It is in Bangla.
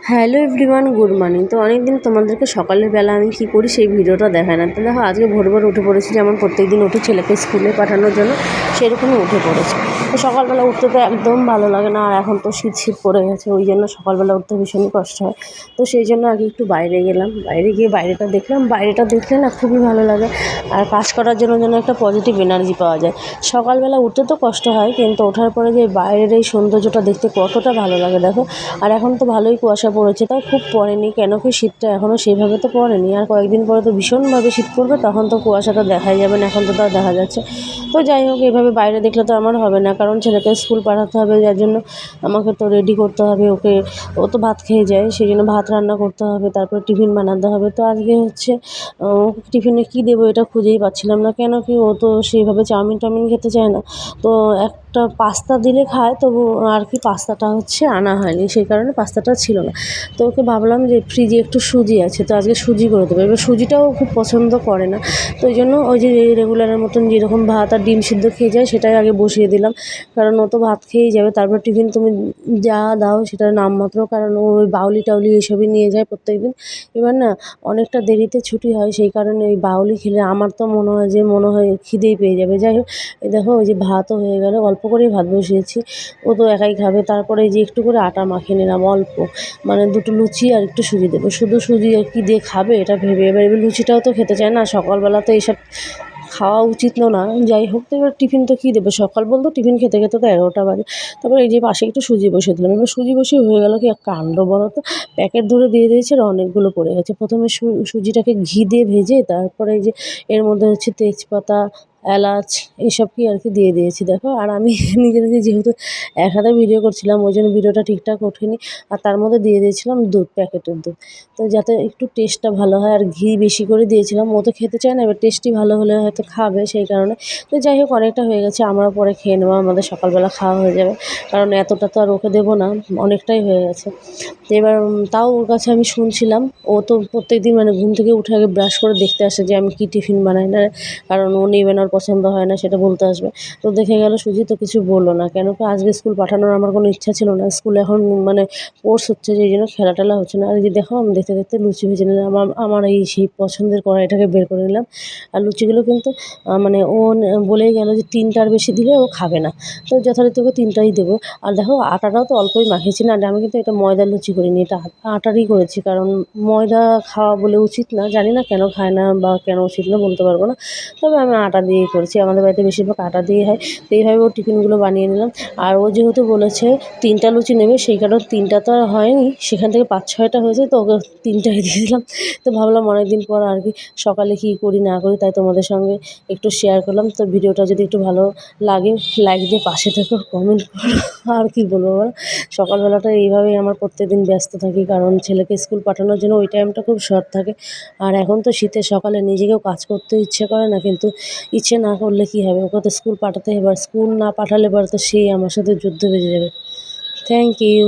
Hello everyone, good morning. তো অনেকদিন তোমাদেরকে সকালের বেলা আমি কী করি সেই ভিডিওটা দেখায় না। তো দেখো, আজকে ভোর ভোর উঠে পড়েছি, যেমন প্রত্যেক দিন উঠে ছেলেকে স্কুলে পাঠানোর জন্য সেরকমই উঠে পড়েছি। তো সকালবেলা উঠতে তো একদম ভালো লাগে না, আর এখন তো শীত শীত পড়ে গেছে, ওই জন্য সকালবেলা উঠতে ভীষণই কষ্ট হয়। তো সেই জন্য আগে একটু বাইরে গেলাম, বাইরে গিয়ে বাইরেটা দেখলাম, বাইরেটা দেখলে না খুবই ভালো লাগে, আর কাজ করার জন্য যেন একটা পজিটিভ এনার্জি পাওয়া যায়। সকালবেলা উঠতে তো কষ্ট হয়, কিন্তু ওঠার পরে যে বাইরের এই সৌন্দর্যটা দেখতে কতটা ভালো লাগে দেখো। আর এখন তো ভালোই কুয়াশা পড়েছে, তাও খুব পড়েনি। কেন কি শীতটা এখনও সেইভাবে তো পড়েনি। আর কয়েকদিন পরে তো ভীষণভাবে শীত পড়বে, তখন তো কুয়াশাটা দেখাই যাবে না, এখন তো তাও দেখা যাচ্ছে। তো যাই হোক, এভাবে বাইরে দেখলে তো আমার হবে না, কারণ ছেলেকে স্কুল পাঠাতে হবে, যার জন্য আমাকে তো রেডি করতে হবে। ওকে, ও তো ভাত খেয়ে যায় সেই জন্য ভাত রান্না করতে হবে, তারপরে টিফিন বানাতে হবে। তো আজকে হচ্ছে টিফিনে কী দেবো এটা খুঁজেই পাচ্ছিলাম না। কেন কি ও তো সেইভাবে চাউমিন টাউমিন খেতে চায় না। তো একটা পাস্তা দিলে খায়, তবু আর কি পাস্তাটা হচ্ছে আনা হয়নি, সেই কারণে পাস্তাটা ছিল না। তো ওকে ভাবলাম যে ফ্রিজে একটু সুজি আছে, তো আজকে সুজি করে দেবো। এবার সুজিটাও খুব পছন্দ করে না, তো ওই জন্য ওই যে রেগুলারের মতন যেরকম ভাত আর ডিম সিদ্ধ খেয়ে যায়, সেটাই আগে বসিয়ে দিলাম। কারণ ও তো ভাত খেয়েই যাবে, তারপর টিফিন তুমি যা দাও সেটা নামমাত্র, কারণ ও ওই বাউলি টাউলি এইসবই নিয়ে যায় প্রত্যেক দিন এবার না অনেকটা দেরিতে ছুটি হয়, সেই কারণে ওই বাউলি খেলে আমার তো মনে হয় যে, মনে হয় খিদেই পেয়ে যাবে। যাই হোক দেখো ওই যে ভাতও হয়ে গেল, অল্প করেই ভাত বসিয়েছি। ও তো একাই খাবে, তারপরে যে একটু করে আটা মাখিয়ে নিলাম অল্প। মানে দুটো লুচি আর একটু সুজি দেবো। শুধু সুজি আর কি দিয়ে খাবে এটা ভেবে। এবার এবার লুচিটাও তো খেতে চায় না। সকালবেলা তো এইসব খাওয়া উচিত নয় না। যাই হোক, তো এবার টিফিন তো কী দেবে? সকাল বলতো টিফিন খেতে খেতে তো এগারোটা বাজে। তারপর এই যে পাশে একটু সুজি বসিয়ে দিলাম। এবার সুজি বসিয়ে হয়ে গেল কি এক কাণ্ড বলো তো প্যাকেট ধরে দিয়ে দিয়েছে আর অনেকগুলো পড়ে গেছে। প্রথমে সুজিটাকে ঘি দিয়ে ভেজে তারপরে এই যে এর মধ্যে হচ্ছে তেজপাতা এলাচ এইসব কি আর কি দিয়ে দিয়েছি, দেখো। আর আমি নিজে নিজে যেহেতু এক হাতে ভিডিও করছিলাম, ওই জন্য ভিডিওটা ঠিকঠাক ওঠেনি। আর তার মধ্যে দিয়ে দিয়েছিলাম দুধ, প্যাকেটের দুধ। তো যাতে একটু টেস্টটা ভালো হয়, আর ঘি বেশি করে দিয়েছিলাম, ও তো খেতে চায় না, এবার টেস্টি ভালো হলে হয়তো খাবে সেই কারণে। তো যাই হোক, অনেকটা হয়ে গেছে, আমরা পরে খেয়ে নেব, আমাদের সকালবেলা খাওয়া হয়ে যাবে। কারণ এতটা তো আর ওকে দেবো না, অনেকটাই হয়ে গেছে। তো এবার তাও ওর কাছে আমি শুনছিলাম, ও তো প্রত্যেক দিন মানে ঘুম থেকে উঠে আগে ব্রাশ করে দেখতে আসে যে আমি কী টিফিন বানাই, না, কারণ ও নেবে না পছন্দ হয় না, সেটা বলতে আসবে। তো দেখে গেল সুজি তো কিছু বলল না, কেন কি আজকে স্কুল পাঠানোর আমার কোনো ইচ্ছা ছিল না। স্কুলে এখন মানে কোর্স হচ্ছে যেই জন্য খেলা টেলা হচ্ছে না। আর যে দেখো, আমি দেখতে দেখতে লুচি ভেজে নিলাম। আমার আমার এই সেই পছন্দের কড়াইটাকে বের করে নিলাম। আর লুচিগুলো কিন্তু মানে ও বলেই গেল যে, তিনটার বেশি দিলে ও খাবে না। তো যথারীতি ওকে তিনটাই দেবো। আর দেখো, আটাটাও তো অল্পই মাখিয়েছি না। আমি কিন্তু এটা ময়দার লুচি করিনি, এটা আটারই করেছি। কারণ ময়দা খাওয়া বলে উচিত না। জানি না কেন খায় না বা কেন উচিত না, বলতে পারব না। তবে আমি আটা দিয়েই করেছি। আমাদের বাড়িতে বেশিরভাগ আটা দিয়ে হয়। তো এইভাবে ও টিফিনগুলো বানিয়ে নিলাম। আর ও যেহেতু বলেছে তিনটা লুচি নেবে, সেই কারণে তিনটা তো আর হয়নি। সেখান থেকে পাঁচ ছয়টা হয়েছে, তো ওকে তিনটাই দিয়ে দিলাম। তো ভাবলাম অনেকদিন পর আর কি সকালে কী করি না করি তাই তোমাদের সঙ্গে একটু শেয়ার করলাম। তো ভিডিওটা যদি একটু ভালো লাগে লাইক দিয়ে পাশে থেকো কমেন্ট করো। আর কি বলব বলো? সকালবেলাটা এইভাবেই আমার প্রত্যেকদিন ব্যস্ত থাকি, কারণ ছেলেকে স্কুল পাঠানোর জন্য ওই টাইমটা খুব শর্ট থাকে। আর এখন তো শীতের সকালে নিজেকেও কাজ করতে ইচ্ছে করে না, কিন্তু ইচ্ছে না করলে কী হবে? ওকে তো স্কুল পাঠাতে এবার স্কুল না পাঠালে পরে তো সেই আমার সাথে যুদ্ধ বেজে যাবে। Thank you